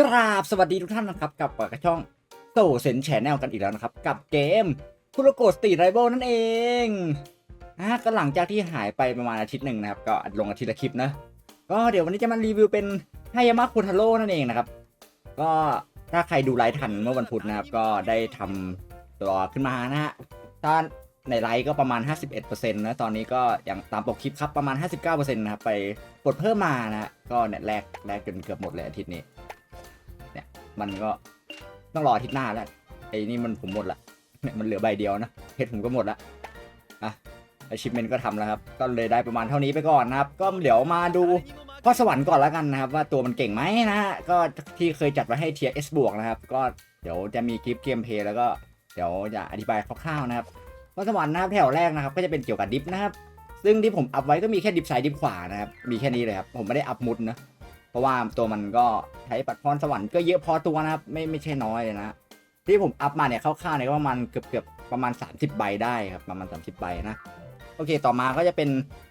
กราบสวัสดีทุกท่านนะครับกับกับช่องโซเซนแชนแนลกันอีกแล้วนะครับ กับเกมคุโรโกสตีไรเบิลนั่นเองอะก็หลังจากที่หายไปประมาณอาทิตย์หนึ่งนะครับ ก็ลงอาทิตย์ละคลิปนะก็เดี๋ยววันนี้จะมารีวิวเป็นไฮยามะคุทาโร่นั่นเองนะครับ ก็ถ้าใครดูไลฟ์ทันเมื่อวันพุธนะครับ ก็ได้ทำตัวขึ้นมานะฮะถ้าในไลฟ์ก็ประมาณ 51%นะตอนนี้ก็อย่างตามปกคลิปครับประมาณ 59%นะครับไปกดเพิ่มมานะฮะก็เนี่ยแลกแลกจนเกือบหมดเลยอาทิตย์นี้ มันก็ต้องรออาทิตย์หน้าแล้วไอ้นี่มันผมหมดละเนี่ยมันเหลือใบเดียวนะเพชรผมก็หมดละอะอาชิพเมนก็ทำแล้วครับ ก็เลยได้ประมาณเท่านี้ไปก่อนนะครับ ก็เดี๋ยวมาดูพรสวรรค์ก่อนแล้วกันนะครับ ว่าตัวมันเก่งไหมนะก็ที่เคยจัดไว้ให้เทียร์ S บวกนะครับ ก็เดี๋ยวจะมีคลิปเกมเพลย์แล้วก็เดี๋ยวจะอธิบายคร่าวๆนะครับพรสวรรค์นะครับแถวแรกนะครับ ก็จะเป็นเกี่ยวกับดิฟนะครับ ซึ่งที่ผมอัพไว้ก็มีแค่ดิฟซ้ายดิฟขวานะครับมีแค่นี้เลยครับผมไม่ได้อัพมุดนะ เพราะว่าตัวมันก็ใช้ปัดพรสวรรค์ก็เยอะพอตัวนะครับ ไม่ไม่ใช่น้อยเลยนะ ที่ผมอัพมาเนี่ยคร่าวๆเนี่ยก็ประมาณเกือบเกือบประมาณ 30 ใบได้ครับประมาณ 30 ใบนะโอเค ต่อมาก็จะเป็น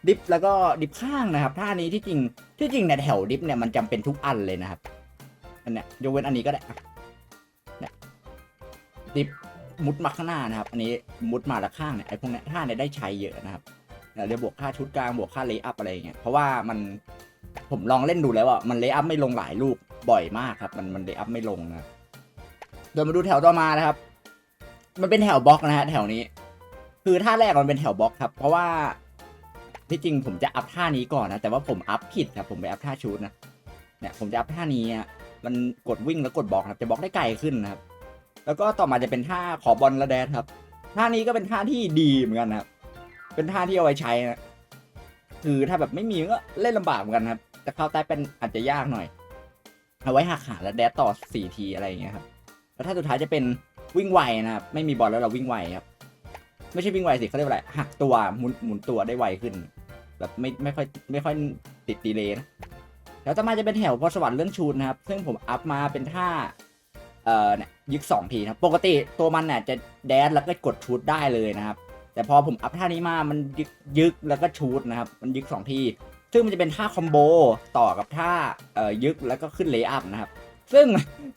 ดิฟแล้วก็ดิฟข้างนะครับท่านี้ที่จริงที่จริงเนี่ยแถวดิฟเนี่ยมันจำเป็นทุกอันเลยนะครับอันเนี้ยยกเว้นอันนี้ก็ได้เนี่ยดิฟมุดมาข้างหน้านะครับ อันนี้มุดมาละข้างเนี่ยไอ้พวกเนี้ยท่าเนี่ยได้ใช้เยอะนะครับเดี๋ยวบวกค่าชุดกลางบวกค่าเลย์อัพอะไรอย่างเงี้ยเพราะว่ามัน ผมลองเล่นดูแล้วอะมันเลย์อัพไม่ลงหลายลูกบ่อยมากครับ มันมันเลย์อัพไม่ลงนะเดี๋ยวมาดูแถวต่อมานะครับ มันเป็นแถวบล็อกนะฮะแถวนี้ คือท่าแรกมันเป็นแถวบล็อกครับ เพราะว่าที่จริงผมจะอัพท่านี้ก่อนนะแต่ว่าผมอัพผิดครับผมไปอัพท่าชูดนะเนี่ยผมจะอัพท่านี้อะมันกดวิ่งแล้วกดบล็อกครับจะบล็อกได้ไกลขึ้นนะครับ แล้วก็ต่อมาจะเป็นท่าขอบอลระแดนครับท่านี้ก็เป็นท่าที่ดีเหมือนกันนะครับเป็นท่าที่เอาไว้ใช้นะ คือถ้าแบบไม่มีก็เล่นลำบากเหมือนกันครับ แต่เข้าใต้เป็นอาจจะยากหน่อย เอาไว้หักขาแล้วแดดต่อสี่ทีอะไรอย่างเงี้ยครับ แล้วถ้าสุดท้ายจะเป็นวิ่งไวนะครับ ไม่มีบอลแล้วเราวิ่งไวครับ ไม่ใช่วิ่งไวสิเขาเรียกว่าอะไร หักตัวหมุนหมุนตัวได้ไวขึ้น แบบไม่ไม่ค่อยไม่ค่อยติดดีเลยนะ แล้วต่อมาจะเป็นแถวพอสวรรค์เรื่องชูดนะครับ ซึ่งผมอัพมาเป็นท่า เอ่อเนี่ยยึกสองทีนะครับปกติตัวมันเนี่ยจะแดดแล้วก็กดชูดได้เลยนะครับ แต่พอผมอัพท่านี้มามันยึกยึกแล้วก็ชูดนะครับมันยึกสองทีซึ่งมันจะเป็นท่าคอมโบต่อกับท่าเอ่อยึกแล้วก็ขึ้นเลย์อัพนะครับซึ่ง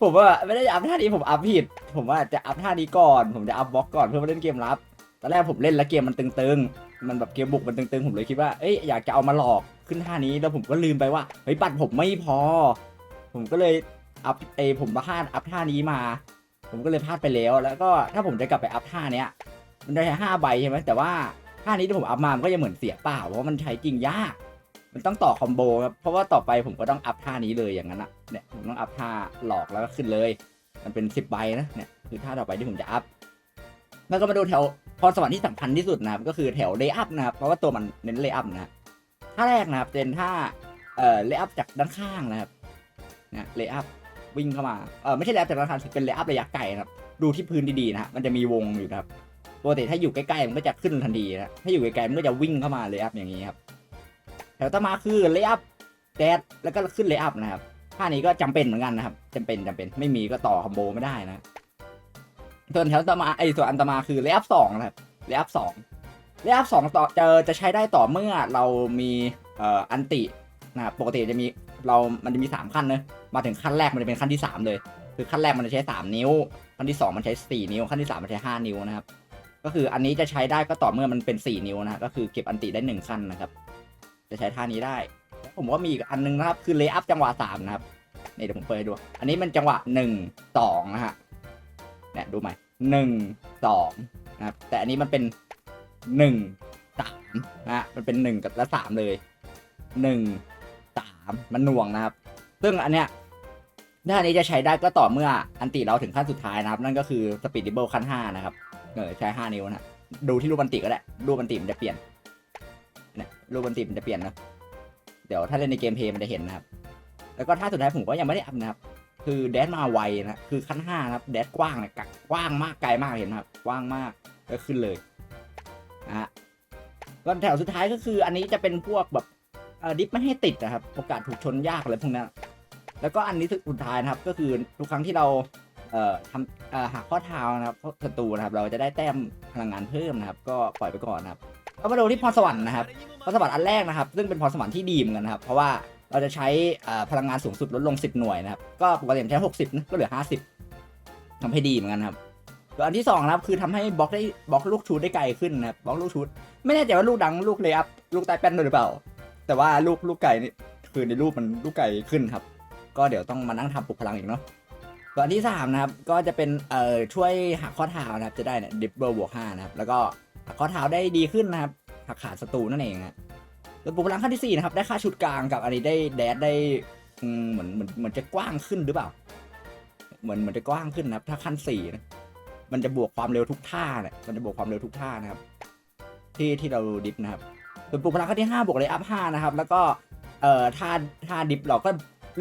ผมว่าไม่ได้อัพท่านี้ผมอัพผิด ผมว่าจะอัพท่านี้ก่อน ผมจะอัพบล็อกก่อนเพื่อมาเล่นเกมรับตอนแรกผมเล่นแล้วเกมมันตึงๆ มันแบบเกมบุกมันตึงๆ ผมเลยคิดว่า เอ้ยอยากจะเอามาหลอกขึ้นท่านี้ แล้วผมก็ลืมไปว่า เฮ้ยปัดผมไม่พอ ผมก็เลยอัพเอผมพลาดอัพท่านี้มา ผมก็เลยพลาดไปแล้ว แล้วก็ถ้าผมจะกลับไปอัพท่าเนี้ย มันได้แค่ห้าใบใช่ไหมแต่ว่าท่านี้ที่ผมอัพมามันก็ยังเหมือนเสียเปล่าเพราะมันใช้จริงยาก มันต้องต่อคอมโบครับเพราะว่าต่อไปผมก็ต้องอัพท่านี้เลยอย่างนั้นอะเนี่ยผมต้องอัพท่าหลอกแล้วก็ขึ้นเลย มันเป็นสิบใบนะเนี่ยคือท่าต่อไปที่ผมจะอัพแล้วก็มาดูแถวพรสวรรค์ที่สำคัญที่สุดนะครับก็คือแถวเลย์อัพนะครับเพราะว่าตัวมันเน้นเลย์อัพนะท่าแรกนะครับเป็นท่าเอ่อเลย์อัพจากด้านข้างนะครับเนี่ยเลย์อัพวิ่งเข้ามาเออไม่ใช่เลย์อัพจากด้านข้างเป็นเลย์อัพระยะไกลนะครับดูที่พื้นดีๆนะฮะมันจะมีวงอยู่นะครับ ปกติถ้าอยู่ใกล้ๆมันก็จะขึ้นทันทีนะถ้าอยู่ไกลๆมันก็จะวิ่งเข้ามาเลยอัพอย่างนี้ครับแถวต่อมาคือเลยอัพแดดแล้วก็ขึ้นเลยอัพนะครับท่านี้ก็จำเป็นเหมือนกันนะครับจำเป็นจำเป็นไม่มีก็ต่อคอมโบไม่ได้นะส่วนแถวต่อมาไอ้ส่วนอันต่อมาคือเลยอัพสองนะครับเลยอัพสองเลยอัพสองต่อจะจะใช้ได้ต่อเมื่อเรามีเอ่ออันตินะปกติจะมีเรา มันจะมีสามขั้นเนะมาถึงขั้นแรกมันจะเป็นขั้นที่สามเลย คือขั้นแรกมันจะใช้สามนิ้ว ขั้นที่สองมันใช้สี่นิ้ว ขั้นที่สามมันใช้ห้านิ้วนะครับ ก็คืออันนี้จะใช้ได้ก็ต่อเมื่อมันเป็น 4 นิ้วนะก็คือเก็บอันติได้ 1 ขั้นนะครับ จะใช้ท่านี้ได้ ผมว่ามีอีกอันนึงนะครับ คือเลย์อัพจังหวะ 3 นะครับนี่เดี๋ยวผมเปิดให้ดู อันนี้มันจังหวะ 1 2 นะฮะเนี่ยดูใหม่หนึ่งสองนะครับ แต่อันนี้มันเป็น1 3นะฮะมันเป็น1กับและ3เลย1 3มันหน่วงนะครับ ซึ่งอันเนี้ยท่านี้จะใช้ได้ก็ต่อเมื่ออันติเราถึงขั้นสุดท้ายนะครับ นั่นก็คือสปีดดิเบิลขั้น5นะครับ เออใช้ห้านิ้วนะดูที่รูปบันติก็ได้รูปบันติมันจะเปลี่ยนนี่ยรูปบันติมันจะเปลี่ยนนะเดี๋ยวถ้าเล่นในเกมเพลย์มันจะเห็นนะครับ แล้วก็ท่าสุดท้ายผมก็ยังไม่ได้อัพนะครับ คือแดนมาไวนะคือขั้นห้านะครับ แดนกว้างนะกักกว้างมากไกลมากเห็นครับ กว้างมากก็ขึ้นเลยนะฮะก็แถวสุดท้ายก็คือ อันนี้จะเป็นพวกแบบดิฟไม่ให้ติดนะครับโอกาสถูกชนยากอะไรพวกนั้นแล้วก็อันนี้สุดท้ายนะครับ ก็คือทุกครั้งที่เรา เอ่อทำเอ่อหักข้อเท้านะครับศัตรูนะครับ เราจะได้แต้มพลังงานเพิ่มนะครับ ก็ปล่อยไปก่อนนะครับก็มาดูที่พรสวรรค์นะครับพรสวรรค์อันแรกนะครับ ซึ่งเป็นพรสวรรค์ที่ดีเหมือนกันนะครับ เพราะว่าเราจะใช้พลังงานสูงสุดลดลง 10 หน่วยนะครับ ก็ปกติใช้ 60นะก็เหลือ 50ทำให้ดีเหมือนกันครับส่วอันที่สองนะครับคือทำให้บล็อกได้บล็อกลูกชูดได้ไกลขึ้นนะครับบล็อกลูกชูดไม่แน่ใจว่าลูกดังลูกเลยอัพลูกใต้แป้นด้วยหรือเปล่า แต่ว่าลูกลูกไก่นี่คือในรูปมันลูกไก่ขึ้นครับ ก็เดี๋ยวต้องมานั่งทำปลุกพลังอีกเนาะ ส่วนอันที่สามนะครับก็จะเป็นเอ่อช่วยหักข้อเท้านะครับจะได้เนี่ยดิบเบิลบวกห้านะครับแล้วก็หักข้อเท้าได้ดีขึ้นนะครับหักขาดศัตรูนั่นเองนะแล้วปลุกพลังขั้นที่สี่นะครับได้ค่าชุดกลางกับอันนี้ได้แดดได้เหมือนเหมือนเหมือนจะกว้างขึ้นหรือเปล่า เหมือนเหมือนจะกว้างขึ้นนะครับ ถ้าขั้นสี่นะมันจะบวกความเร็วทุกท่าเนี่ยมันจะบวกความเร็วทุกท่านะครับ ที่ที่เราดิฟนะครับส่วนปลุกพลังขั้นที่ห้าบวกเลยอัพห้านะครับ แล้วก็เอ่อท่าท่าดิฟเราก็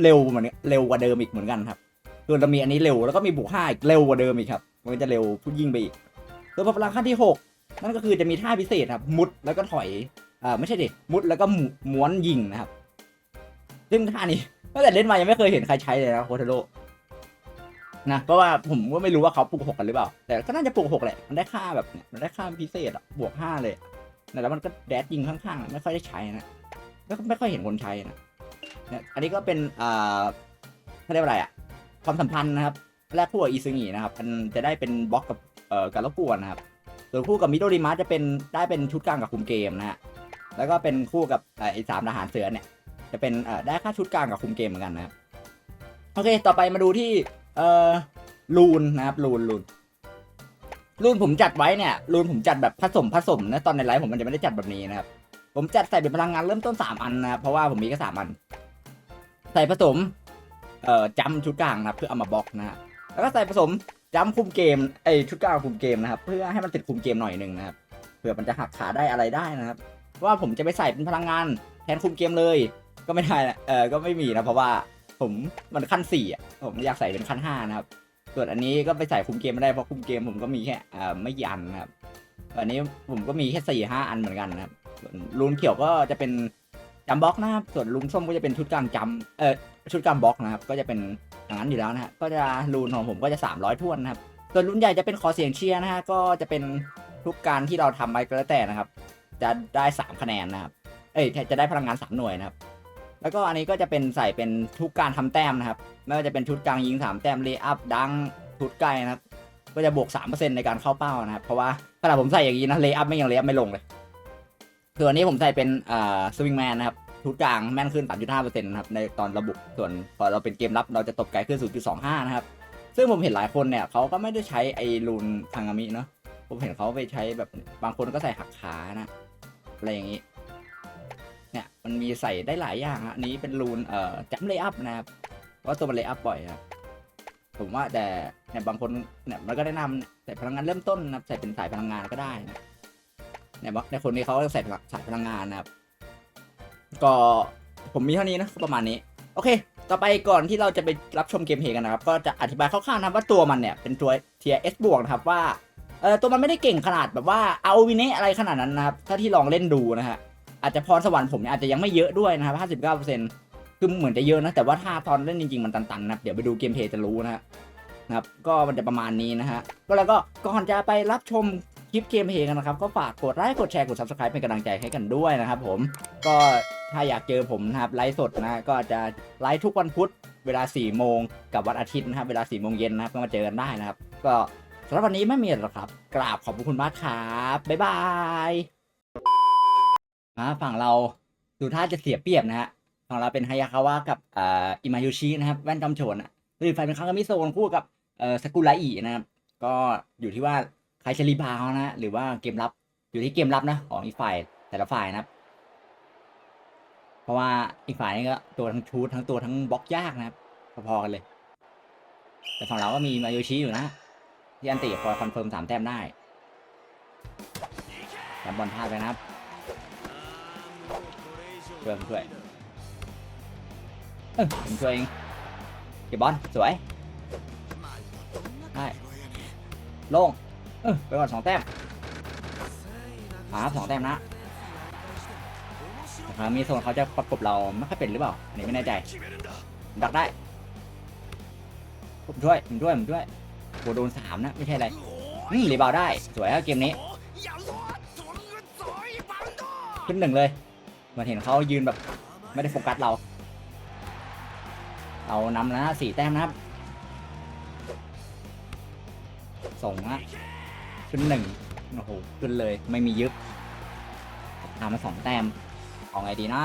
เร็วเหมือนเร็วกว่าเดิมอีกเหมือนกันครับ ส่วนเรามีอันนี้เร็วแล้วก็มีบวกห้าอีกเร็วกว่าเดิมอีกครับ มันก็จะเร็วพุ่งยิ่งไปอีกส่วนพลังขั้นที่หกนั่นก็คือจะมีท่าพิเศษครับ มุดแล้วก็ถอยอ่าไม่ใช่ดิมุดแล้วก็หมุม้วนยิงนะครับ ซึ่งท่านี้ตั้งแต่เล่นมายังไม่เคยเห็นใครใช้เลยนะโคเทโร่นะเพราะว่าผมก็ไม่รู้ว่าเขาปลูกหกกันหรือเปล่า แต่ก็น่าจะปลูกหกแหละมันได้ค่าแบบมันได้ค่าพิเศษอะบวกห้าเลยนะแล้วมันก็แดดยิงข้างๆ ไม่ค่อยได้ใช้นะไม่ไม่ค่อยเห็นคนใช้นะเนี่ยอันนี้ก็เป็นอ่าเขาเรียกว่าอะไรอะ ความสัมพันธ์นะครับแรกคู่กับอีซึงินะครับมันจะได้เป็นบล็อกกับเอ่อการรบกวนนะครับส่วนคู่กับมิโดริมะจะเป็นได้เป็นชุดกลางกับคุมเกมนะฮะแล้วก็เป็นคู่กับไอ้สามทหารเสือเนี่ยจะเป็นเอ่อได้ค่าชุดกลางกับคุมเกมเหมือนกันนะครับโอเค ต่อไปมาดูที่เอ่อลูนนะครับลูนลูนลูนผมจัดไว้เนี่ยลูนผมจัดแบบผสมผสมนะตอนในไลฟ์ผมมันจะไม่ได้จัดแบบนี้นะครับผมจัดใส่เป็นพลังงานเริ่มต้นสามอันนะครับเพราะว่าผมมีแค่สามอัน ใส่ผสม เอ่อจำชุดกลางนะครับเพื่อเอามาบล็อกนะฮะแล้วก็ใส่ผสมจำคุมเกมไอชุดกลางคุมเกมนะครับเพื่อให้มันติดคุมเกมหน่อยหนึ่งนะครับเผื่อมันจะหักขาได้อะไรได้นะครับเพราะว่าผมจะไปใส่เป็นพลังงานแทนคุมเกมเลย ก็ไม่ได้นะเออก็ไม่มีนะเพราะว่าผมมันขั้นสี่อะผมอยากใส่เป็นขั้นห้านะครับส่วนอันนี้ก็ไปใส่คุมเกมไม่ได้เพราะคุมเกมผมก็มีแค่อ่าไม่กี่อันนะครับอันนี้ผมก็มีแค่สี่ห้าอันเหมือนกันนะครับส่วนลูนเขียวก็จะเป็น จัมบล็อกนะครับส่วนลูนส้มก็จะเป็นชุดกลางจัมเออชุดกลางบล็อกนะครับก็จะเป็นอย่างนั้นอยู่แล้วนะฮะก็จะลูนของผมก็จะ 300ท้วนนะครับส่วนลูนใหญ่จะเป็นขอเสียงเชียร์นะฮะก็จะเป็นทุกการที่เราทำไปก็แล้วแต่นะครับ จะได้สามคะแนนนะครับเอ้ยจะได้พลังงานสามหน่วยนะครับ แล้วก็อันนี้ก็จะเป็นใส่เป็นทุกการทำแต้มนะครับไม่ว่าจะเป็นชุดกลางยิงสามแต้มเลย์อัพดังชุดใกล้นะครับก็จะบวกสามเปอร์เซ็นในการเข้าเป้านะครับ เพราะว่าขณะผมใส่อย่างนี้นะเลย์อัพไม่ยังเลย์อัพไม่ลงเลย ส่วนนี้ผมใส่เป็นอ่าสวิงแมนนะครับชุดกลางแม่นขึ้น 3.5%นะครับในตอนระบุส่วนพอเราเป็นเกมรับเราจะตบไกลขึ้น 0.25 นะครับ ซึ่งผมเห็นหลายคนเนี่ยเขาก็ไม่ได้ใช้ไอ้รูนทางามิเนาะผมเห็นเขาไปใช้แบบบางคนก็ใส่หักขานะอะไรอย่างนี้ เนี่ยมันมีใส่ได้หลายอย่างอะอันนี้เป็นรูนเอ่อจัมเลย์อัพนะครับเพราะว่าตัวมันเลย์อัพบ่อยครับผมว่าแต่เนี่ยบางคนเนี่ยมันก็แนะนำใส่พลังงานเริ่มต้นนะใส่เป็นสายพลังงานก็ได้นะ เนี่ยบางในคนนี้เขาก็ใส่สายพลังงานนะครับ ก็ผมมีเท่านี้นะประมาณนี้ โอเค ต่อไปก่อนที่เราจะไปรับชมเกมเพลย์กันนะครับ ก็จะอธิบายคร่าวๆนะว่าตัวมันเนี่ยเป็นตัวเทียเอสบวกนะครับว่าเออตัวมันไม่ได้เก่งขนาดแบบว่าเอาวินเนอะไรขนาดนั้นนะครับ ถ้าที่ลองเล่นดูนะฮะอาจจะพรสวรรค์ผมเนี่ยอาจจะยังไม่เยอะด้วยนะครับ 59%คือเหมือนจะเยอะนะ แต่ว่าถ้าตอนเล่นจริงๆ มันตันๆนะครับเดี๋ยวไปดูเกมเพลย์จะรู้นะฮะนะครับ ก็มันจะประมาณนี้นะฮะ ก็แล้วก็ก่อนจะไปรับชม คลิปเกมเพลย์กันนะครับ ก็ฝากกดไลค์กดแชร์กด subscribe เป็นกำลังใจให้กันด้วยนะครับผมก็ถ้าอยากเจอผมนะครับไลฟ์สดนะก็จะไลฟ์ทุกวันพุธเวลา4โมงกับวันอาทิตย์นะครับเวลา4โมงเย็นนะครับก็มาเจอกันได้นะครับ ก็สำหรับวันนี้ไม่มีอะไรหรอกครับ กราบขอบคุณมากครับบ๊ายบายอ่าฝั่งเราดูท่าจะเสียเปรียบนะฮะฝั่งเราเป็นฮายาคาวะกับอ่าอิมายุชินะครับแว่นจอมโฉนอะหรือไฟเป็นคางกามิโซนคู่กับเอ่อสกุระอินะครับก็อยู่ที่ว่า ใครจะรีบาวนะฮะหรือว่าเกมรับอยู่ที่เกมรับนะของอีกฝ่ายแต่ละฝ่ายนะครับ เพราะว่าอีกฝ่ายนี่ก็ตัวทั้งชูดทั้งตัวทั้งบล็อกยากนะครับพอๆกันเลย แต่ฝั่งเราก็มีมาโยชิอยู่นะที่อันติคอคอนเฟิร์มสามแต้มได้แต้มบอลพลาดไปนะครับช่วยผมช่วยเออผมช่วยเองเก็บบอลสวยได้โล่ง เออไปก่อนสองแต้มหาสองแต้มนะแต่ครั้งมีโซนเขาจะประกบเราไม่ค่อยเป็นหรือเปล่าอันนี้ไม่แน่ใจ ดักได้ผมช่วยผมช่วยผมช่วยโหโดนสามนะไม่ใช่อะไรอืมรีบาวได้ สวยครับเกมนี้ ขึ้นหนึ่งเลยเหมือนเห็นเขายืนแบบ ไม่ได้โฟกัสเรา เรานำแล้วนะสี่แต้มนะครับ ส่งนะ ขึ้นหนึ่งโอ้โหขึ้นเลยไม่มียึบตามมาสองแต้มเอาไงดีนะ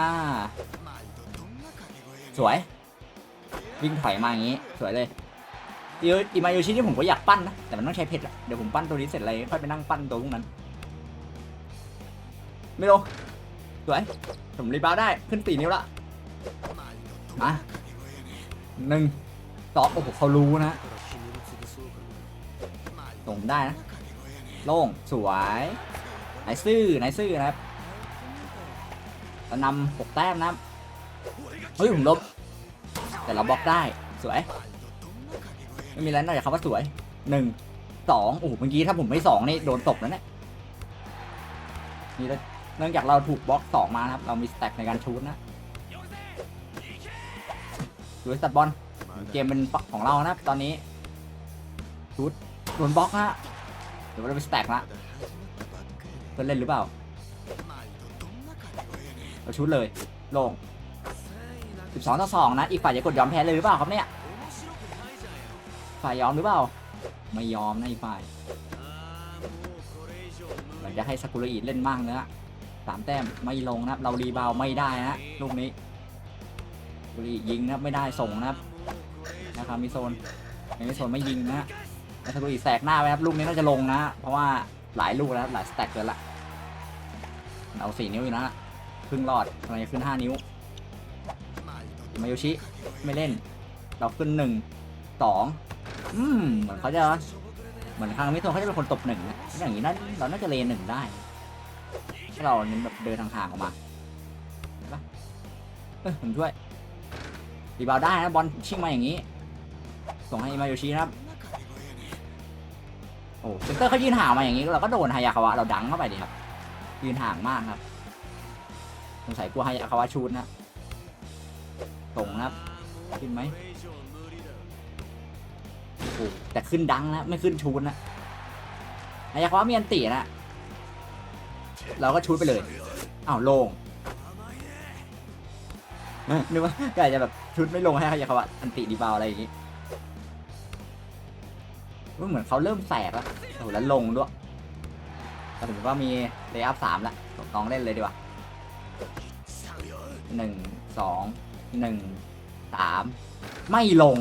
สวย วิ่งถอยมาอย่างนี้ สวยเลยอีอีมาโยชิที่ผมก็อยากปั้นนะ แต่มันต้องใช้เพชรอะเดี๋ยวผมปั้นตัวนี้เสร็จเลยค่อยไปนั่งปั้นตัวพวกนั้น ไม่ลงสวย ผมรีบาวได้ขึ้นสี่นิ้วละมาหนึ่งสองโอ้โหเขารู้นะส่งได้นะ โล่ง สวยไหนซื่อไหนซื่อนะครับเรานำหกแต้มนะครับเฮ้ยผมลบ แต่เราบล็อกได้ สวย ไม่มีอะไรนอกจากคำว่าสวยหนึ่งสองโอ้โหเมื่อกี้ถ้าผมไม่สองนี่โดนตบแล้วเนี่ยนี่แล้วเนื่องจากเราถูกบล็อกสองมานะครับ เรามีสแต็กในการชูดนะดูสตัดบอลเกมเป็นของเรานะครับ ตอนนี้ชูดโดนบล็อกฮะ ดี๋ยวเราไปสแต็กละเพื่อนเล่นหรือเปล่าเราชูดเลยลง 12ต่อ2นะ อีกฝ่ายจะกดยอมแพ้เลยหรือเปล่าครับเนี่ย ฝ่ายยอมหรือเปล่า ไม่ยอมนะอีกฝ่ายเหมือนจะให้สกุลอีเล่นมากเนื้อะสามแต้มไม่ลงนะครับเรารีบาวไม่ได้นะลูกนี้กุลียิงนะไม่ได้ส่งนะครับนะครับมิโซนมิโซนไม่ยิงนะ วสกุอีแสกหน้าไว้ครับลูกนี้น่าจะลงนะ เพราะว่าหลายลูกแล้วครับหลายสแต็กเกินละเอาสี่นิ้วอยู่นะครึ่งรอดกำลังจะขึ้นห้านิ้ว มาโยชิ ไม่เล่น เราขึ้นหนึ่งสองอืมเหมือนเขาจะเหมือนคางมิโซะเขาจะเป็นคนตบหนึ่งนะอย่างนี้น่าเราน่าจะเลนหนึ่งได้ถ้าเราเน้นแบบเดินทางๆออกมาหนปะเออผมช่วยรีบาวได้นะบอลชิ่งมาอย่างนี้ ส่งให้มาโยชินะครับ อ้เซนเตอร์เขายืนห่างมาอย่างนี้เราก็โดนฮายาคาวะเราดังเข้าไปดิครับ ยืนห่างมากครับสงสัยกลัวฮายาคาวะชูดนะส่งนะครับขึ้นไหมโอ้แต่ขึ้นดังนะไม่ขึ้นชูนนะอายาคาวามีอันตีนะเราก็ชูดไปเลยอ้าวโล่งนึกว่าอาจจะแบบชุดไม่ลงให้อายาคาวาอันติดีบาอะไรอย่างงี้ เหมือนเขาเริ่มแสกแล้วโอ้แล้วลงด้วยแต่ผมว่ามีเลย์อัพสามละลองเล่นเลยดีกว่าหนึ่งสองหนึ่งสามไม่ลง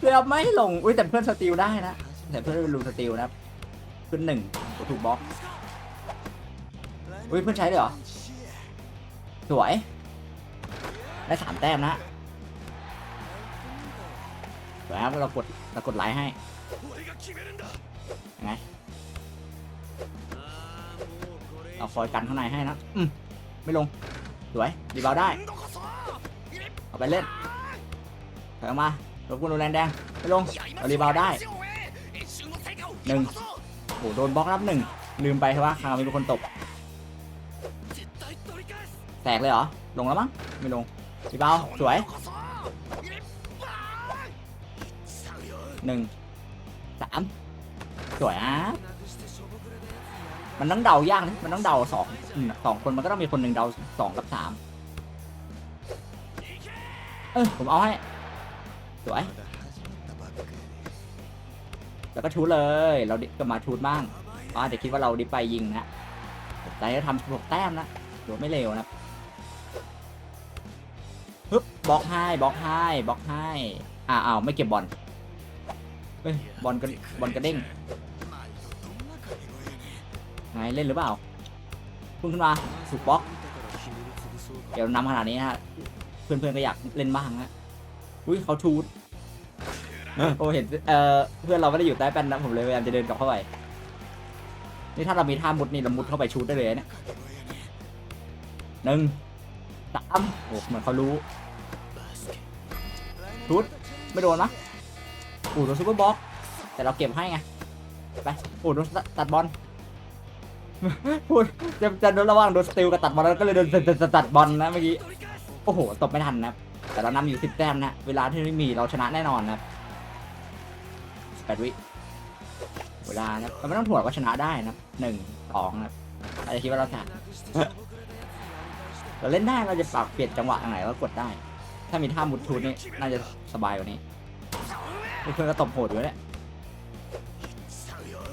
เกือบไม่ลง อุ้ยแต่เพื่อนสติลได้นะ แต่เพื่อนรูสติลนะครับขึ้นหนึ่งถูกบล็อกอุ้ยเพื่อนใช้เลยเหรอ สวย ได้สามแต้มนะสวยครับเรากดเรากดไลค์ให้ ไงเราคอยกันข้างในให้นะ อืม ไม่ลง สวย ดีบาวได้ เอาไปเล่นถอยออกมาลบกุลแรงแดงไปลง เอารีบาวด์ได้หนึ่งโอ้โหโดนบล็อกรับหนึ่ง ลืมไปว่าคางมีเป็นคนตบ แตกเลยเหรอ ลงแล้วมั้ง ไม่ลงรีบาวด์สวยหนึ่งสาม สวยอะมันต้องเดายากนะมันต้องเดาสองสองคนมันก็ต้องมีคนหนึ่งเดาสองกับสามเออผมเอาให้ สวย แล้วก็ชูเลย เราดิก็มาชูดบ้างอาจจะคิดว่าเราดิไปยิงนะ แต่จะทำหกแต้มนะถือว่าไม่เร็วนะฮึบบล็อกให้บล็อกให้บล็อกให้อ้าวอ้าไม่เก็บบอลเฮ้ยบอลกระบอลกระเด้ง ไงเล่นหรือเปล่าพุ่งขึ้นมาถูกบล็อก เดี๋ยวนำขนาดนี้ฮะเพื่อนๆก็อยากเล่นบ้างนะอุ้ยเขาชูดโอ้เห็นเออเพื่อนเราไม่ได้อยู่ใต้แป้นนะผมเลยพยายามจะเดินกลับเข้าไปนี่ถ้าเรามีท่ามุดนี่เรามุดเข้าไปชูดได้เลยเนี่ยหนึ่งสามโอ้เหมือนเขารู้ชูดไม่โดนนะโอ้โดนซูเปอร์บล็อกแต่เราเก็บให้ไงไปโอ้โดนตัดบอล พูดจะจะโดนระหว่างโดนสติลกับตัดบอลแล้วก็เลยโดนตัดบอลนะเมื่อกี้ โอ้โห ตบไม่ทันนะ แต่เรานำอยู่สิบแต้มนะ เวลาที่ไม่มีเราชนะแน่นอนนะครับแปดวิเวลานะเราไม่ต้องถ่วงว่าชนะได้นะหนึ่งสองนะครับอาจะคิดว่าเราชนะเราเล่นได้เราจะปรับเปลี่ยนจังหวะทางไหนเรากดได้ ถ้ามีท่ามุดทูนนี่น่าจะสบายกว่านี้เพื่อนก็ตบโหดอยู่เนี่ย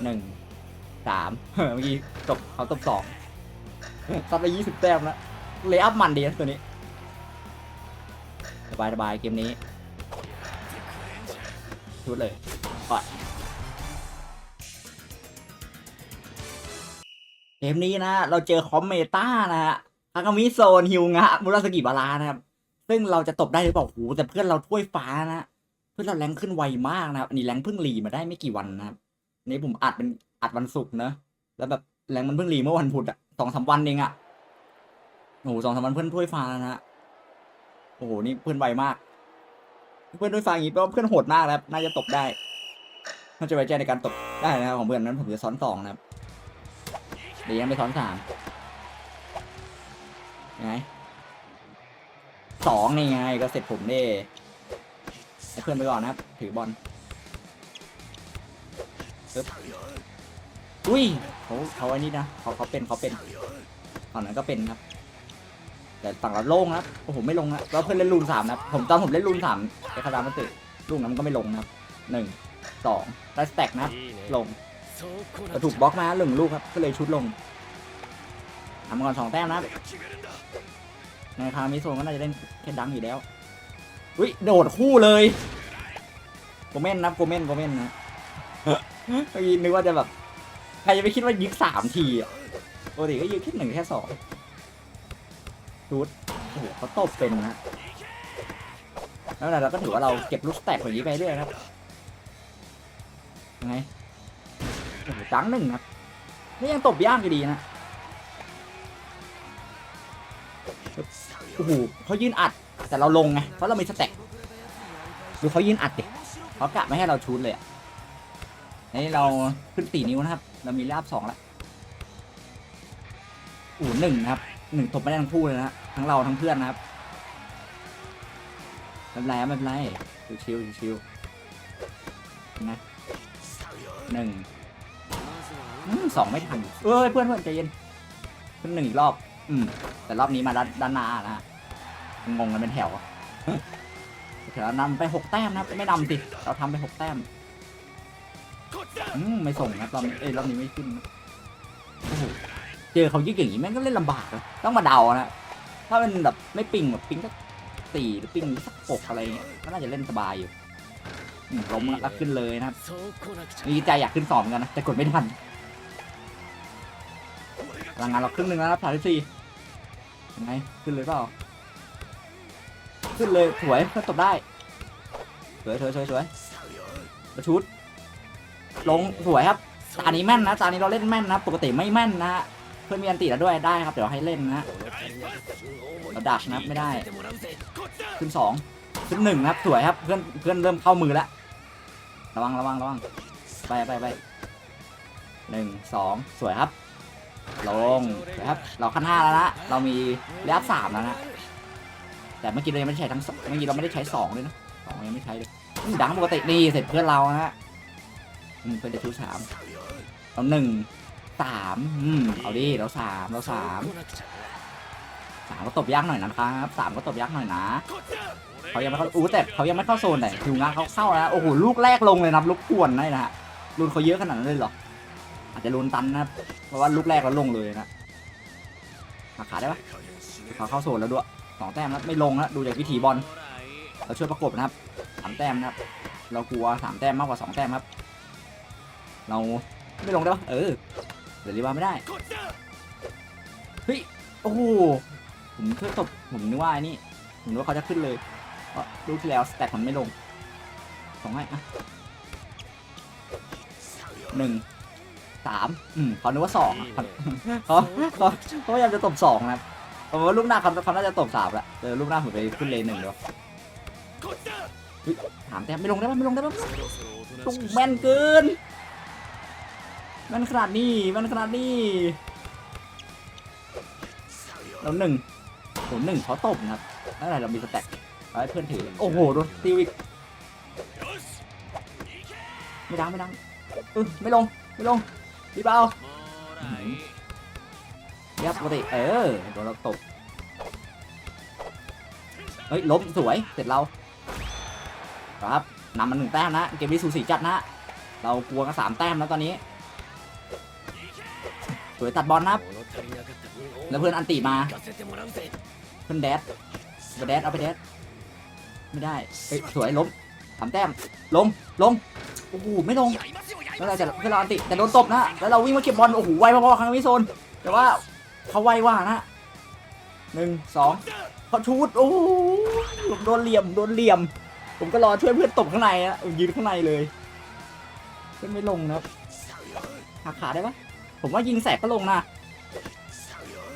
หนึ่ง สามเมื่อกี้ตบเขาตบสองตัดไปยี่สิบแต้มแล้วเลยอัพมันดีนะตัวนี้ สบายสบายเกมนี้ชุดเลยก่อนเกมนี้นะ เราเจอคอมเมตานะฮะฮากามิโซนฮิวงะมุราสกิบารานะครับ ซึ่งเราจะตบได้หรือเปล่าโหแต่เพื่อนเราถ้วยฟ้านะ เพื่อนเราแรงขึ้นไวมากนะครับ อันนี้แรงเพิ่งรีมาได้ไม่กี่วันนะครับนนี้ผมอัดเป็น อัดวันศุกร์เนอะแล้วแบบแรงมันเพิ่งรีเมื่อวันพุธอะสองสามวันเองอะโอ้โหสองสามวันเพื่อนถ้วยฟ้าแล้วนะฮะโอ้โหนี่เพื่อนไวมาก เพื่อนถ้วยฟ้าอย่างนี้แปลว่าเพื่อนโหดมากนะครับน่าจะตบได้น่าจะไว้ใจในการตบได้นะครับของเพื่อนนั้นผมจะซ้อนสองนะครับเดี๋ยวยังไปซ้อนสามยังไงสองนี่ไงก็เสร็จผมเด้เพื่อนไปก่อนนะครับ ถือบอลปึ๊บ อุ้ยเขาเขาไอ้นี่นะเขาเขาเป็นเขาเป็นฝั่งนั้นก็เป็นครับ แต่ฝั่งเราโล่งนะครับโอ้โหไม่ลงนะแล้วเพื่อนเล่นรูนสามนะครับผมตอนผมเล่นรูนสามไอ้คารามันตึลูกนั้นมันก็ไม่ลงนะครับหนึ่งสองได้สแต็กนะครับลงก็ถูกบล็อกมาหนึ่งลูกครับก็เลยชุดลงทำก่อนสองแต้มนะครับในคารามิโซนก็น่าจะเล่นแค่ดังอยู่แล้วอุ้ยโดดคู่เลยโกเมนนะโกเมนโกเมนนะเมื่อกี้นึกว่าจะแบบ ใครจะไปคิดว่ายึกสามทีอะปกติก็ยึกแค่หนึ่งแค่สองดูดโอ้โหเขาตบเป็นนะแล้วเราก็ถือว่าเราเก็บลูกสแต็กอย่างนี้ไปเรื่อยครับยังไงโอ้โหจังหนึ่งครับนี่ยังตบย่างอยู่ดีนะโอ้โหเขายืนอัดแต่เราลงไงเพราะเรามีสแต็กดูเขายืนอัดดิเขากะไม่ให้เราชูดเลยอะนี่เราขึ้นสี่นิ้วนะครับ เรามีลาบสองแล้วอูหนึ่งนะครับหนึ่งตบไม่ได้ทั้งคู่เลยนะทั้งเราทั้งเพื่อนนะครับไม่เป็นไรไม่เป็นไรชิวๆชิวๆนะหนึ่งสองไม่ทันเอ้ยเพื่อนเพื่อนใจเย็นขึ้นหนึ่งอีกรอบ อืม แต่รอบนี้มาด้านานหน้านะฮะงงกันเป็นแถวเดี๋ยวนำไปหกแต้มนะไม่นำสิเราทำไปหกแต้ม อืมไม่ส่งนะรอบนี้เอ้ยรอบนี้ไม่ขึ้นนะโอ้โหเจอเขายึกอย่างนี้แม่งก็เล่นลำบากเลยต้องมาเดานะ ถ้าเป็นแบบไม่ปิงแบบปิงสักสี่หรือปิงสักหกอะไรเงี้ยก็น่าจะเล่นสบายอยู่อืมล้มแล้วขึ้นเลยนะครับมีใจอยากขึ้นสองเหมือนกันนะแต่กดไม่ทันพลังงานเราครึ่งหนึ่งแล้วนะครับสามสิบสี่ยังไงขึ้นเลยเปล่าขึ้นเลยสวยเพื่อนตบได้สวยสวยสวยสวยประชุด ลงสวยครับตานี้แม่นนะตานี้เราเล่นแม่นนะ ปกติไม่แม่นนะเพื่อนมีอันติแล้วด้วยได้ครับเดี๋ยวให้เล่นนะเราดักนะไม่ได้ขึ้นสองขึ้นหนึ่งนะครับสวยครับเพื่อนเพื่อนเริ่มเข้ามือแล้วระวังระวังระวังไปไปไปหนึ่งสองสวยครับ ลงนะครับ เราขั้นห้าแล้วนะเรามีระยะสามแล้วนะแต่เมื่อกี้เรายังไม่ได้ใช้ทั้งเมื่อกี้เราไม่ได้ใช้สองเลยนะสองยังไม่ใช้เลยดังปกตินี่เสร็จเพื่อนเรานะฮะ อืมเพื่อจะชูสามเราหนึ่งสามอืมเอาดิเราสามเราสามสามก็ตบยากหน่อยนะครับสามก็ตบยากหน่อยนะเขายังไม่เข้าอู้แต่เขายังไม่เข้าโซนไหนคิวงานเขาเข้าแล้วโอ้โหลูกแรกลงเลยนะลูกกวนได้นะฮะรุนเขาเยอะขนาดนั้นเลยเหรออาจจะรุนตันนะเพราะว่าลูกแรกเราลงเลยนะหักขาได้ปะเขาเข้าโซนแล้วด้วยสองแต้มแล้วไม่ลงแล้วดูจากวิถีบอลเราช่วยประกบนะครับสามแต้มนะครับ เรากลัวสามแต้มมากกว่าสองแต้มครับ เราไม่ลงได้ปะเออเดี๋ยวรีบาไม่ได้ เฮ้ย โอ้โห ผมช่วยตบ ผมนึกว่าไอ้นี่ ผมนึกว่าเขาจะขึ้นเลยเพราะลูกที่แล้วสแต็กมันไม่ลงสองให้อะหนึ่งสามอืมเขานึกว่าสองอะเขาเขาเขาพยายามจะตบสองนะครับผมว่าลูกหน้าเขาเขาน่าจะตบสามแหละเออลูกหน้าผมไปขึ้นเลนหนึ่งด้วยเฮ้ยถามแต่ไม่ลงได้ปะไม่ลงได้ปะตุ้งแม่นเกินแม่นขนาดนี้แม่นขนาดนี้แล้วหนึ่งโหหนึ่งเขาตบนะครับนั่นแหละเรามีสแต็กเอาให้เพื่อนถือ โอ้โหโดนติวอีกไม่ดังไม่ดังเออไม่ลง ไม่ลงพี่เปายับปกติเออโดนเราตบเฮ้ยล้มสวยเสร็จเราครับนำมันหนึ่งแต้มนะ เกมนี้สูสีจัดนะ เรากลัวกันสามแต้มแล้วตอนนี้ สวยตัดบอลนะครับแล้วเพื่อนอันติมา เพื่อนแดดไปแดดเอาไปแดดไม่ได้สวยล้มสามแต้มล้มล้มโอ้โหไม่ลงแล้วเราจะเพื่อนเราอันติแต่โดนตบนะแล้วเราวิ่งมาเก็บบอลโอ้โหไวพอๆครั้งนี้โซน แต่ว่าเขาไวว่านะหนึ่งสองเขาชูดโอ้โหผมโดนเหลี่ยมโดนเหลี่ยม ผมก็รอช่วยเพื่อนตบข้างในนะยืนข้างในเลยเพื่อนไม่ลงนะหักขาได้ปะ ผมว่ายิงแสกก็ลงนะ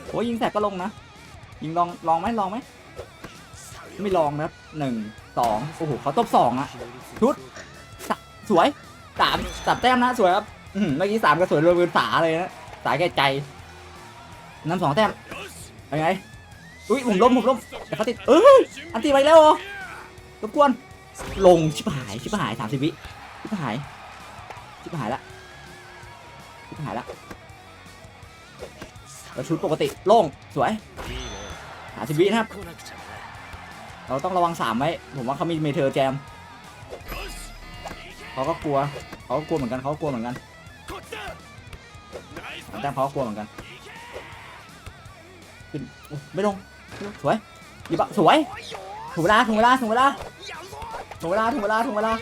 โอ้ยิงแสกก็ลงนะ ยิงลองลองไหมลองไหมไม่ลองนะครับหนึ่งสองโอ้โหเขาตบสองอะชุดสวยสามสามแต้มนะสวยครับเมื่อกี้สามก็สวยรวมเป็นสาเลยนะสายแก่ใจน้ำสองแต้มยังไงอุ้ยผมล้มผมล้มแต่เขาติดเอ้ยอันตีไปแล้วหรอรบกวนลงชิบหายชิบหายสามสิบวิชิบหายชิบหายละชิบหายละ ชุดปกติโล่งสวยสาสิบวินะครับ เราต้องระวังสามไว้ ผมว่าเขามีเมเทอร์แจมเขาก็กลัวเขาก็กลัวเหมือนกันเขาก็กลัวเหมือนกันแต้มเขาก็กลัวเหมือนกันขึ้นไม่ลงสวยหยิบอะสวยถูกเวลาถูกเวลาถูกเวลาถูกเวลาถูกเวลาถูกเวลา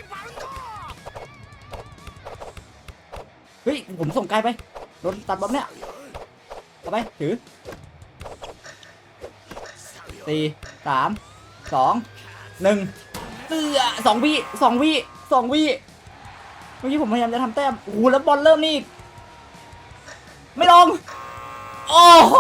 เฮ้ยผมส่งไกลไปโดนตัดบอลเนี่ย เอาไปถือสี่สามสองหนึ่งเตือสองวิสองวิสองวิเมื่อกี้ผมพยายามจะทำแต้มโอ้โหแล้วบอลเริ่มนี่ไม่ลงโอ้โห